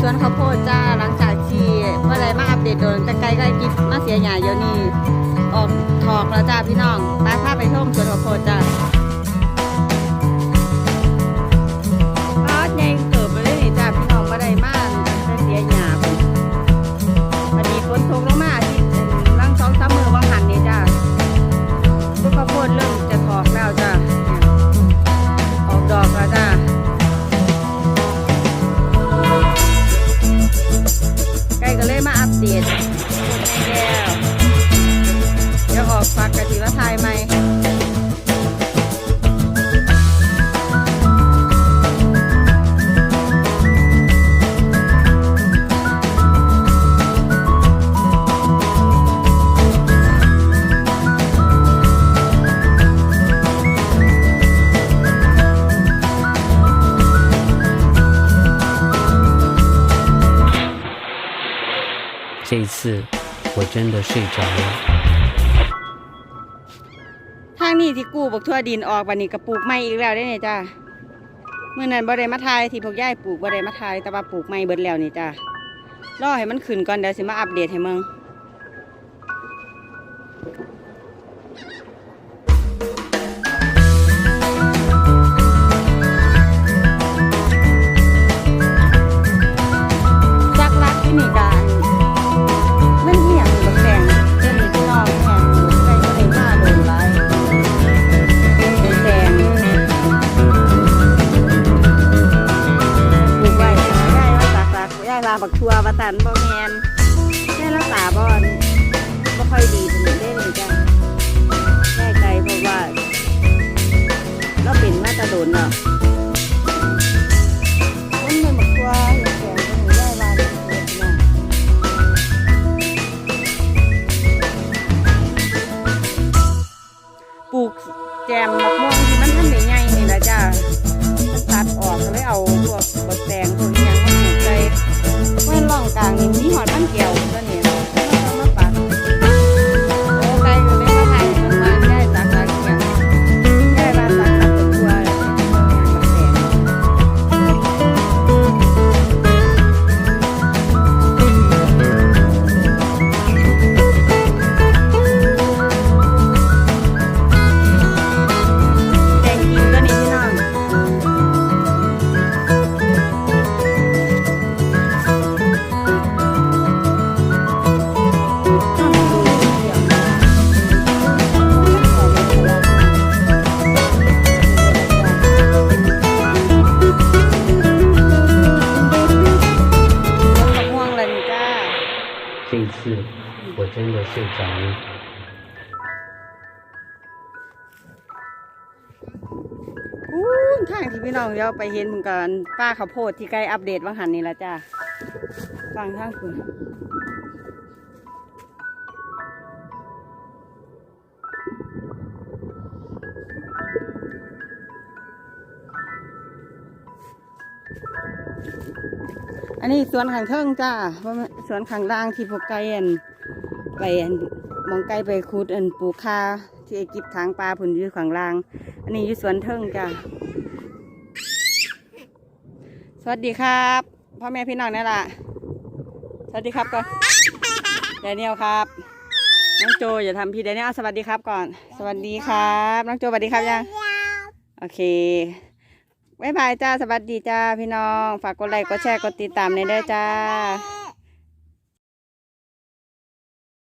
สวนข้าวโพดจ้าหลังจากที่เมื่อไรมาอัปเดตโดนแต่ไกลก็กินมาเสียหยาเดี๋ยวนี้ออก 这一次我真的睡着了。 ทางนี้ที่กู้บักทั่วดินออกบันนี้ก็ปลูกไม้อีกแล้วได้เนี่ยจ้าเมื่อนั้นบ่ได้มาทายที่พวกย่ายปลูกบ่ได้มาทายแต่ว่าปลูกไม้เบิดแล้วนี่จ้ารอให้มันขึ้นก่อนเดี๋ยวสิมาอัปเดตให้มึง บักทัวว่าตันบ่แมนย่รักษาบอนบ่ค่อยดีเป็นเด้นี่จ้ะย่ายไกลเพราะว่าเราเป็นมาตะโดนเนาะมันเป็นบักทัวเห็นแสงก็หนูย่ายว่านตัวพี่น้องปลูกแจมมะม่วงที่ 一次我真的睡着了。 อู้ทางที่พี่น้องเดี๋ยวไปเห็นเหมือนกันป้าข้าวโพดที่ใกล้อัปเดตว่างหันนี่ละจ้าฟังทางคุณอันนี้สวนขังเทิงจ้าเพราะมันส วนขังล่างที่พวกไก่อันไปอันมองไก่ไปคุดอันปลูกคาที่ไอกิบทางปลาผุนอยู่ขังล่าง อันนี้อยู่สวนเทิงจ้าสวัสดีครับพ่อแม่พี่น้องนี่ล่ะสวัสดีครับก่อนแดเนียลครับน้องโจอย่าทำพี่แดเนียลสวัสดีครับก่อน สวัสดีครับน้องโจสวัสดีครับยังโอเคบ๊ายบายจ้าสวัสดีจ้าพี่น้อง ฝากกดไลค์กดแชร์กดติดตามในอยเด้อจ้า